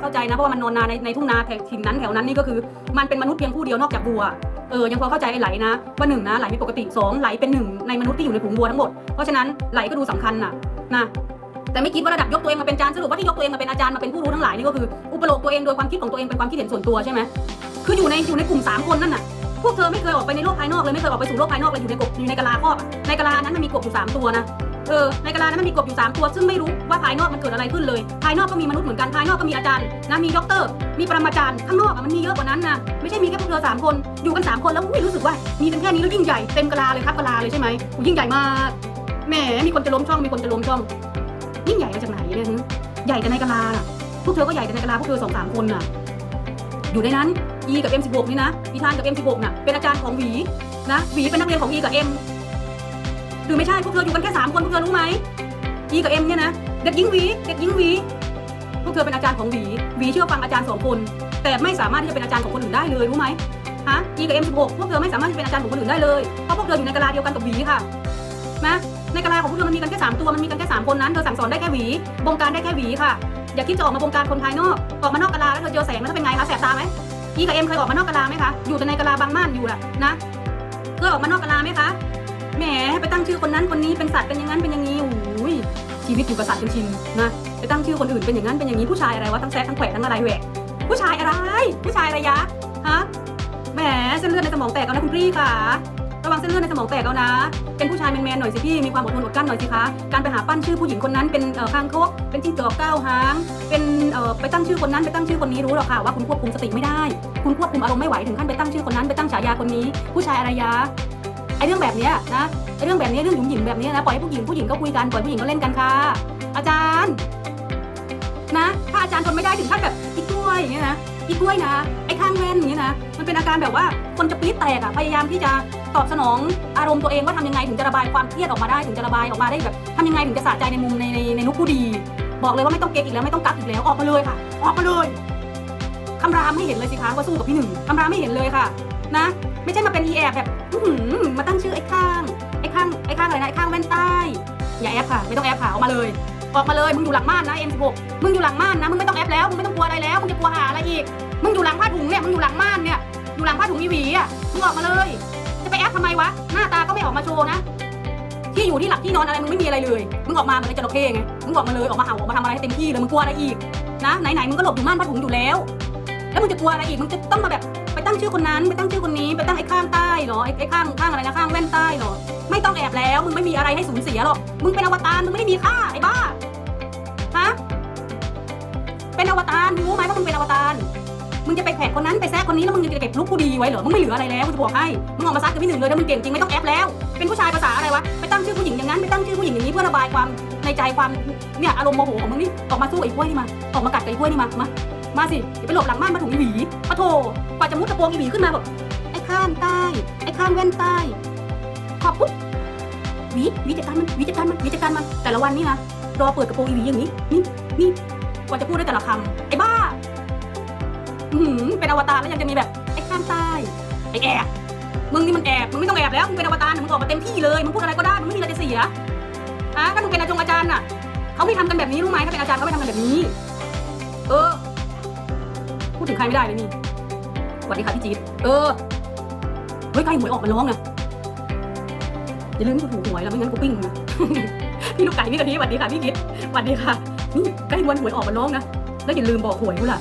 เข้าใจนะเพราะว่ามันนอนนาในในทุ่งนาแถวถิ่นนั้นแถวนั้นนี่ก็คือมันเป็นมนุษย์เพียงผู้เดียวนอกจากวัวเออยังพอเข้าใจไอ้ไหลนะว่าหนึ่งนะไหลไม่ปกติสองไหลเป็นหนึ่งในมนุษย์ที่อยู่ในฝูงวัวทั้งหมดเพราะฉะนั้นไหลก็ดูสำคัญนะนะแต่ไม่คิดว่าระดับยกตัวเองมาเป็นอาจารย์สรุปว่าที่ยกตัวเองมาเป็นอาจารย์มาเป็นผู้รู้ทั้งหลายนี่ก็คืออุปโลกตัวเองโดยความคิดของตัวเองเป็นความคิดเห็นส่วนตัวใช่ไหมคืออยู่ในอยู่ในกลุ่มสามคนนั่นน่ะพวกเธอไม่เคยออกไปในโลกภายนอกเลยไม่เคยออกไปสู่โลกภายนอกเลยอยู่ในกบอยู่ในกะลาครอบในกะลานั้นมันมีกบอยู่สามตัวนะ เออในกะลานั้นมันมีกบอยู่สามตัว ซึ่งไม่รู้ว่าภายนอกมันเกิดอะไรขึ้นเลย ภายนอกก็มีมนุษย์เหมือนกัน ภายนอกก็มีอาจารย์นะมีด็อกเตอร์ มีปรมาจารย์ ข้างนอกอะมันมีเยอะกว่านั้นนะ ไม่ใช่มีแค่พวกเธอสามคน อยู่กันสามคนแล้วไม่รู้สึกว่า มีกันแค่นี้แล้วยิ่งใหญ่เต็มกะลาเลยครับกะลาเลยใช่ไหมโอ้ยิ่งใหญ่มาก แหม มีคนจะล้มช่อง มีคนจะล้มช่อง ยิ่งใหญ่มาจากไหนเนี่ยฮึใหญ่กันในกะลาน่ะ พวกเธอก็ใหญ่กันในกะลาพวกเธอสองสามคนน่ะ อยู่ในนั้น E กับ M16 นี่นะอีธานกับ M16 น่ะ เป็นอาจารย์ของหวีนะ หวีเป็นนักเรียนของ E กับ M หรือไม่ใช่พวกเธออยู่กันแค่สามคนพวกเธอรู้ไหม E กับ M เนี่ยนะเด็กหญิงหวีเด็กหญิงหวีพวกเธอเป็นอาจารย์ของหวีหวีเชื่อฟังอาจารย์สองคน แต่ไม่สามารถที่จะเป็นอาจารย์ของคนอื่นได้เลยรู้ไหมฮะ E กับ M16 พวกเธอไม่สามารถที่จะเป็นอาจารย์ของคนอื่นได้เลยเพราะพวกเธออยู่ในกะลาเดียวกันกับหวีค่ะนะในกะลาของพวกเธอมันมีกันแค่สามตัวมันมีกันแค่สามคนนั้นเธอสั่งสอนได้แค่หวีบงการได้แค่หวีค่ะอย่าคิดจะออกมาบงการคนภายนอกออกมานอกกะลาแล้วเธอเจอแสงแล้วเป็นไงคะแสบตาไหม E กับ M เคยออกมานอกกะลาไหมคะอยู่แต่ในกะลาบางม่านอยู่แหละนะเคยออกมานอกกะลาไหมคะ แหมให้ไปตั้งชื่อคนนั้นคนนี้เป็นสัตว์เป็นอย่างนั้นเป็นอย่างนี้โอ้ยชีวิตอยู่กับสัตว์จนชินนะไปตั้งชื่อคนอื่นเป็นอย่างนั้นเป็นอย่างนี้ผู้ชายอะไรวะทั้งแซะทั้งแขวะทั้งอะไรแหวะผู้ชายอะไร ผู้ชายอะไรยะฮะแหมเส้นเลือดในสมองแตกแล้วนะคุณพี่ค่ะระวังเส้นเลือดในสมองแตกแล้วนะ เป็นผู้ชายแมนๆหน่อยสิพี่มีความอดทนอดกลั้นหน่อยสิคะการไปหาปั้นชื่อผู้หญิงคนนั้นเป็นเอ่อคางคกเป็นจิ้งจอกเก้าหาง เป็นไปตั้งชื่อคนนั้นไปตั้งชื่อคนนี้รู้หรอกค่ะว่าคุณควบคุมสติไม่ได้ คุณควบคุมอารมณ์ไม่ไหวถึงขั้นไปตั้งชื่อคนนั้นไปตั้งฉายาคนนี้ ผู้ชายอะไรยะ ไอเรื่องแบบเนี้ยนะไอ้เรื่องแบบนี้เรื่องหยุ่มหยิมแบบนี้นะปล่อยให้ผู้หญิงผู้หญิงก็คุยกันปล่อยผู้หญิงก็เล่นกันค่ะ อาจารย์ นะ ถ้าอาจารย์ทนไม่ได้ถึงขั้นแบบอีกล้วยอย่างเงี้ยนะอีกล้วยนะไอ้ข้างแว่นอย่างเงี้ยนะมันเป็นอาการแบบว่าคนจะปี๊ดแตกอะพยายามที่จะตอบสนองอารมณ์ตัวเองว่าทำยังไงถึงจะระบายความเครียดออกมาได้ถึงจะระบายออกมาได้แบบทำยังไงถึงจะสะใจในมุมในในในนุกผู้ดี บอกเลยว่าไม่ต้องเก๊กอีกแล้วไม่ต้องกักอีกแล้วออกมาเลยค่ะ ออกมาเลยคำรามไม่เห็นเลยสิคะว่าสู้กับพี่หนึ่งคำรามไม่เห็นเลยค่ะ นะ ไม่ใช่มาเป็นอีแอบแบบมาตั้งชื่อไอ้ข้าง ไอ้ข้างไอ้ข้างอะไรนะไอ้ข้างแว่นใต้อย่าแอปค่ะ ไม่ต้องแอปค่ะออกมาเลย ออกมาเลยมึงอยู่หลังม่านนะ M16 มึงอยู่หลังม่านนะมึงไม่ต้องแอปแล้วมึงไม่ต้องกลัวอะไรแล้วมึงจะกลัวหาอะไรอีกมึงอยู่หลังผ้าถุงเนี่ยมึงอยู่หลังม่านเนี่ยอยู่หลังผ้าถุงอีหวีอะมึงออกมาเลย จะไปแอปทำไมวะหน้าตาก็ไม่ออกมาโชว์นะที่อยู่ที่หลับที่นอนอะไรมึงไม่มีอะไรเลย มึงออกมาเหมือนไอ้จระเข้ไง มึงออกมาเลยออกมาเห่าออกมาทำอะไรให้เต็มที่เลยมึงกลัวอะไรอีกนะไหนๆมึงก็หลบอยู่ม่านผ้าถุงอยู่แล้ว แล้วมึงจะกลัวอะไรอีกมึงจะต้องมาแบบ งชื่อคนนั้นไปตั้งชื่อคนนี้ไปตั้งไอ้ข้างใต้เหรอไอ้ไอ้ข้างข้างอะไรนะข้างแว่นใต้เหรอไม่ต้องแอบแล้วมึงไม่มีอะไรให้สูญเสียหรอกมึงเป็นอวตารมึงไม่ได้มีค่าไอ้บ้าฮะเป็นอวตารมึงรู้ไหมว่ามึงเป็นอวตารมึงจะไปแผกคนนั้นไปแซะคนนี้แล้วมึงจะเก็บลูกผู้ดีไว้เหรอมึงไม่เหลืออะไรแล้วกูจะบอกให้มึงออกมาซัดกับพี่หนึ่งเลยถ้ามึงเก่งจริงไม่ต้องแอปแล้ว เป็นผู้ชายภาษาอะไรวะไปตั้งชื่อผู้หญิงอย่างนั้นไปตั้งชื่อผู้หญิงอย่างนี้เพื่อระบายความในใจความเนี่ยอารมณ์โมโหของมึงนี่ออกมาสู้ไอ้กล้วยนี่มาออกมากัดไอ้กล้วยนี่มามา มาสิอย่าไปหลบหลังม่านมาถุงอีหวีปะโถกว่าจะมุดกระโปรงอีหวีขึ้นมาแบบไอ้ข้างใต้ไอ้ข้างแว่นใต้ขอบปุ๊บหวีหวีจัดการมันหวีจัดการมันหวีจัดการมันแต่ละวันนี่นะรอเปิดกระโปรงอีหวีอย่างนี้นี่นี่กว่าจะพูดได้แต่ละคำไอ้บ้าหือเป็นอวตารแล้วยังจะมีแบบไอ้ข้างใต้ไอ้แอบมึงนี่มันแอบมึงไม่ต้องแอบแล้วมึงเป็นอวตารมึงออกมาเต็มที่เลยมึงพูดอะไรก็ได้มึงไม่มีอะไรจะเสียอะถ้ามึงเป็นอาจงอาจารย์น่ะเขาไม่ทำกันแบบนี้รู้ไหมถ้าเป็นอาจารย์เขาไม่ทำกันแบบนี้ เออ พูดถึงใครไม่ได้เลยนี่สวัสดีค่ะพี่จี๊ดเออ เฮ้ยใกล้หวยออกมาร้องนะอย่าลืมที่ถูกหวยแล้วไม่งั้นกูปิ้งนะพี่ลูกไก่พี่กะทิสวัสดีค่ะพี่คิดสวัสดีค่ะ นี่ใกล้วันหวยออกมาร้องนะ แล้วอย่าลืมบอกหวยกูล่ะ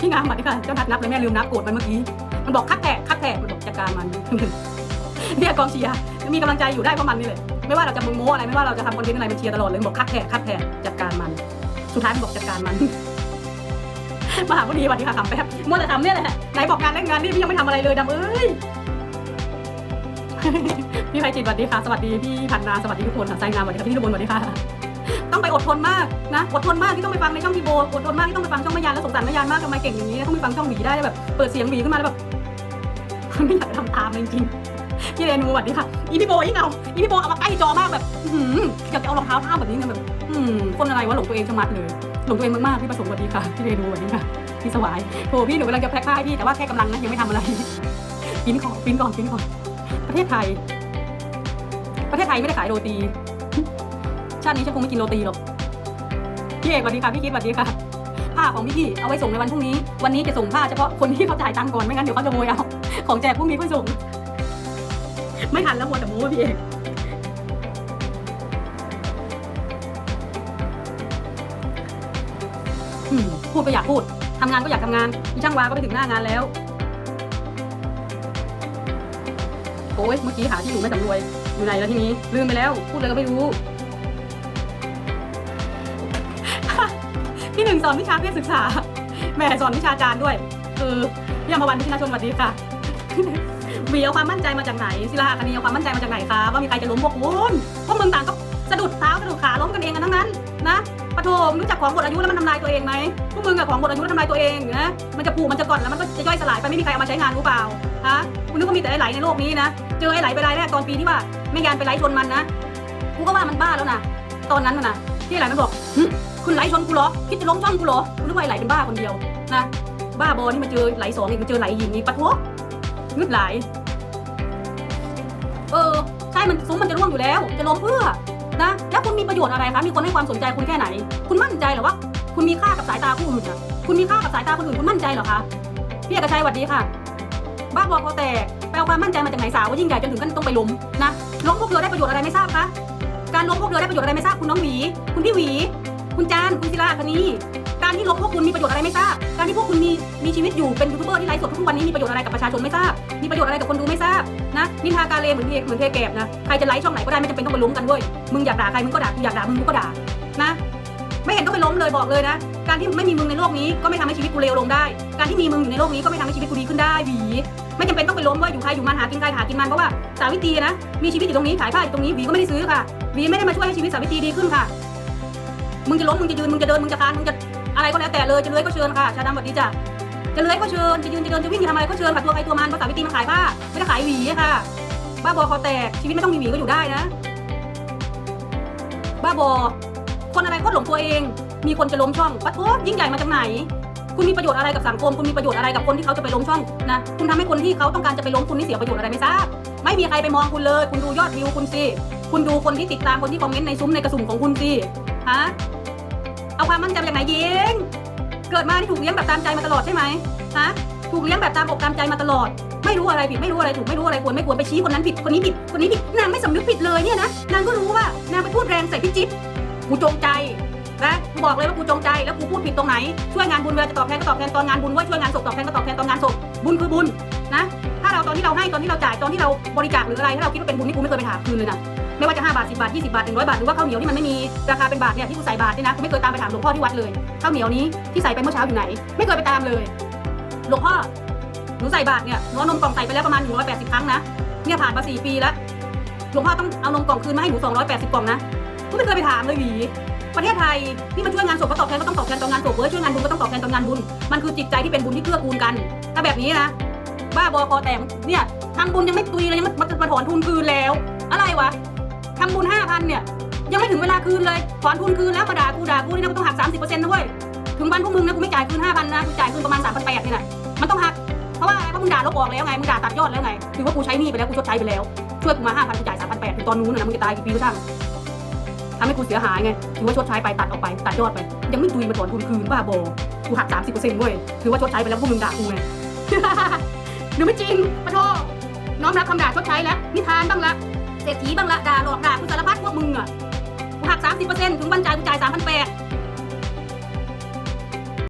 พี่งามสวัสดีค่ะ เจ้านัดนับเลยแม่ลืมนับโกรธไปเมื่อกี้ มันบอกคัดแทะคัดแทะมันบอกจัดการมันเนี่ยกองเชียร์มีกำลังใจอยู่ได้เพราะมันนี่เลย ไม่ว่าเราจะมึงโม้อะไร ไม่ว่าเราจะทำคอนเทนต์อะไรมันเชียร์ตลอดเลยบอกคัดแทะคัดแทะจัดการมัน สุดท้ายมันบอกจัดการมัน มหาพอดีสวัสดีค่ะคำแป๊บมัวแต่ทำเนี่ยแหละไหนบอกงานเล่นงานนี่พี่ยังไม่ทำอะไรเลยดำเอ้ยพี่ไพจิตสวัสดีค่ะ สวัสดีพี่พันนาสวัสดีทุกคนค่ะไซงามสวัสดีค่ะพี่ทุกคนสวัสดีค่ะ ต้องไปอดทนมากนะอดทนมากที่ต้องไปฟังในช่องพี่โบอดทนมากที่ต้องไปฟังช่องแม่ยานแล้วสงสารแม่ยานมากทำไมเก่งอย่างนี้ต้องไปฟังช่องหวีได้แบบเปิดเสียงหวีขึ้นมาแล้วแบบไม่อยากทำตามเลยจริงๆพี่เรนูสวัสดีค่ะอีพี่โบยิ่งเอาอีพี่โบเอามาใกล้จอมากแบบอยากจะเอารองเท้าผ้าแบบนี้เนี่ยแบบ คนอะไรวะหลงตัวเองชะมัดเลยหลงตัวเองมากๆพี่ประสงค์สวัสดีค่ะพี่เรนูสวัสดีค่ะพี่สวายโถพี่หนูกำลังจะแพ็คผ้าให้พี่แต่ว่าแค่กำลังนะยังไม่ทำอะไรปิ้นก่อนปิ้นก่อนปิ้นก่อนประเทศไทย ประเทศไทยไม่ได้ขายโรตี ชาตินี้ฉันคงไม่กินโรตีหรอกพี่เอกสวัสดีค่ะพี่คิดสวัสดีค่ะผ้าของพี่พี่เอาไว้ส่งในวันพรุ่งนี้ วันนี้จะส่งผ้าเฉพาะคนที่เขาจ่ายตังค์ก่อนไม่งั้นเดี๋ยวเขาจะโวยเอาของแจกพรุ่งนี้ค่อยส่ง ไม่ทันแล้วหมดแต่โม้พี่เอก อืมพูดก็อยากพูดทำงานก็อยากทำงานอีช่างวาก็ไปถึงหน้างานแล้ว โอ้ยเมื่อกี้หาที่อยู่ไม่สำรวย อยู่ไหนแล้วทีนี้ ลืมไปแล้ว พูดอะไรก็ไม่รู้ พี่หนึ่งสอนวิชาเพศศึกษาแหม่สอนวิชาการด้วย เออพี่อมวันพิชนาชนสวัสดีค่ะ วีเอาความมั่นใจมาจากไหนศิลาคณีเอาความมั่นใจมาจากไหนคะว่ามีใครจะล้มพวกคุณพวกมึงต่างก็สะดุดเท้าสะดุดขาล้มกันเองกันทั้งนั้นนะ ปะโถมรู้จักของหมดอายุแล้วมันทำลายตัวเองไหมพวกมึงอะของหมดอายุแล้วทำลายตัวเองนะมันจะผูมันจะก่อนแล้วมันก็จะย่อยสลายไปไม่มีใครเอามาใช้งานรู้เปล่าฮะคุณนึกว่ามีแต่ไอ้ไหลในโลกนี้นะเจอไอ้ไหลไปรายแรกตอนปีที่ว่าแม่ยานไปไหลชนมันนะกูก็ว่ามันบ้าแล้วนะตอนนั้นน่ะที่ไอ้ไหลมันบอกคุณไหลชนกูเหรอคิดจะล้มช่องกูเหรอคุณนึกว่าไอ้ไหลเป็นบ้าคนเดียวนะบ้าบอนี่มันเจอไหลสองอีกมันเจอไหลหญิงอีกปะโถงึดไหลเออใช่มันซุ้มมันจะร่วงอยู่แล้ว จะล้มเพื่อ นะ แล้วคุณมีประโยชน์อะไรคะ มีคนให้ความสนใจคุณแค่ไหน คุณมั่นใจเหรอว่า คุณมีค่ากับสายตาผู้อื่นอะคุณมีค่ากับสายตาคนอื่น คุณมั่นใจเหรอคะ พี่เอกชัยสวัสดีค่ะ บ้าบอคอแตก ไปเอาความมั่นใจมาจากไหนสาวว่ายิ่งใหญ่จนถึงขั้นต้องไปล้มนะ ล้มพวกเธอได้ประโยชน์อะไรไม่ทราบคะ การล้มพวกเธอได้ประโยชน์อะไรไม่ทราบคุณน้องหวี คุณพี่หวี คุณจานคุณศิลาคณีการที่ล้มพวกคุณมีประโยชน์อะไรไม่ทราบ การที่พวกคุณมีมีชีวิตอยู่เป็นยูทูบเบอร์ที่ไลฟ์สดทุกวันนี้มีประโยชน์อะไรกับประชาชนไม่ทราบ มีประโยชน์อะไรกับคนดูไม่ทราบนะนินทาการเลเหมือนเทเหมือนเทแกบนะใครจะไลฟ์ช่องไหนก็ได้ไม่จำเป็นต้องไปล้มกันเว้ยมึงอยากด่าใครมึงก็ด่ากูอยากด่ามึงกูก็ด่านะไม่เห็นต้องไปล้มเลยบอกเลยนะ การที่ไม่มีมึงในโลกนี้ก็ไม่ทำให้ชีวิตกูเลวลงได้ การที่มีมึงอยู่ในโลกนี้ก็ไม่ทำให้ชีวิตกูดีขึ้นได้หวี ไม่จำเป็นต้องไปล้มว้ยอยู่ใครอยู่มันหากินใครหากินมันเพราะว่าสาวิตรีนะมีชีวิตอยู่ตรงนี้ขายผ้าอยู่ตรงนี้หวีก็ไม่ได้ซื้อค่ะหวีไม่ได้มาช่วยให้ชีวิตสาวิตรีดีขึ้นค่ะ มึงจะล้มมึงจะยืนมึงจะเดินมึงจะคลานมึงจะอะไรก็แล้วแต่เลยจะเลื้อยก็เชิญค่ะชาดำสวัสดีจ้ะจะเลื้อยก็เชิญจะยืนจะเดินจะวิ่งจะทำอะไรก็เชิญค่ะตัวใครตัวมันเพราะสาวิตรีมาขายผ้าไม่ได้ขายหวีค่ะบ้าบอคอแตกชีวิตไม่ต้องมีหวีก็อยู่ได้นะ บ้าบอ คนอะไรโคตรหลงตัวเอง มีคนจะล้มช่องปะโถยิ่งใหญ่มาจากไหน คุณมีประโยชน์อะไรกับสังคมคุณมีประโยชน์อะไรกับคนที่เขาจะไปล้มช่องนะคุณทำให้คนที่เขาต้องการจะไปล้มคุณนี่เสียประโยชน์อะไรไม่ทราบไม่มีใครไปมองคุณเลย คุณดูยอดวิวคุณสิคุณดูคนที่ติดตามคนที่คอมเมนต์ในซุ้มในกระสุ่มของคุณสิ ฮะ เอาความมั่นใจจากไหนยิง เกิดมาที่ถูกเลี้ยงแบบตามใจมาตลอดใช่ไหมฮะ ถูกเลี้ยงแบบตามอกตามใจมาตลอด ไม่รู้อะไรผิด ไม่รู้อะไรถูก ไม่รู้อะไรควร ไม่ควรไปชี้คนนั้นผิด คนนี้ผิด คนนี้ผิด นางไม่สำนึกผิดเลยเนี่ยนะ นางก็รู้ว่านางไปพูดแรงใส่พี่จิ๊บกูจงใจนะกูบอกเลยว่ากูจงใจแล้วกูพูดผิดตรงไหน ช่วยงานบุญเวลาจะตอบแทนก็ตอบแทนตอนงานบุญว่าช่วยงานศพตอบแทนก็ตอบแทนตอนงานศพ บุญคือบุญนะ ถ้าเราตอนที่เราให้ตอนที่เราจ่ายตอนที่เราบริจาคหรืออะไรถ้าเราคิดว่าเป็นบุญนี่กูไม่เคยไปหาคืนเลยนะ ไม่ว่าจะ5บาท10บาท20บาท100บาทหรือว่าข้าวเหนียวที่มันไม่มีราคาเป็นบาทเนี่ยที่กูใส่บาทเนี่ยนะกูไม่เคยตามไปถามหลวงพ่อที่วัดเลยข้าวเหนียวนี้ที่ใส่ไปเมื่อเช้าอยู่ไหน ไม่เคยไปตามเลยหลวงพ่อหนูใส่บาทเนี่ยหนูเอานมกล่องใส่ไปแล้วประมาณ180 ครั้งนะเนี่ยผ่านมา4ปีแล้วหลวงพ่อต้องเอานมกล่องคืนมาให้หนู280กล่องนะกูไม่เคยไปถามเลยหวีประเทศไทยที่มันช่วยงานศพก็ตอบแทนก็ต้องตอบแทนต่องานศพเว้ยช่วยงานบุญก็ต้องตอบแทนต่องานบุญมันคือจิตใจที่เป็นบุญที่เกื้อกูลกัน ถ้าแบบนี้นะบ้าบอคอแตกเนี่ยทำบุญยังไม่ตุยเลยยังมามาถอนทุนคืนแล้ว อะไรวะ ทำบุญ5,000เนี่ย ยังไม่ถึงเวลาคืนเลยถอนทุนคืนแล้วมาด่ากูด่ากูนี่นะกูต้องหัก30%นะเว้ยถึงวันพวกมึงนะกูไม่จ่ายคืน5,000นะกูจ่ายคืนประมาณ3,800นี่แหละมันต้องหักเพราะว่าไรเพราะมึงด่าลบออกแล้วไงมึงด่าตัดยอดแล้วไงถือว่ากูใช้หนี้ไปแล้วกูชดใช้ไปแล้วช่วยกูมาห้าพันกูจ่ายสามพันแปดถึงตอนนู้นนะมึงจะตายกี่ปีก็ช่างทำให้กูเสียหายไงถือว่าชดใช้ไปตัดออกไปตัดยอดไป ยังไม่ตุยมาถอนทุนคืนบ้าบอกูหักสามสิบเปอร์เซ็นต์เว้ยถือว่าชดใช้ไปแล้วพวกมึงด่ากูไงหรือไม่จริงปะโทน้อมรับคำด่าชดใช้แล้วนิทานบ้างละ เศรษฐีบ้างละด่าหลอกด่ากูสารพัดพวกมึงอะกูหักสามสิบเปอร์เซ็นต์ถึงวันจ่ายกูจ่ายสามพันแปด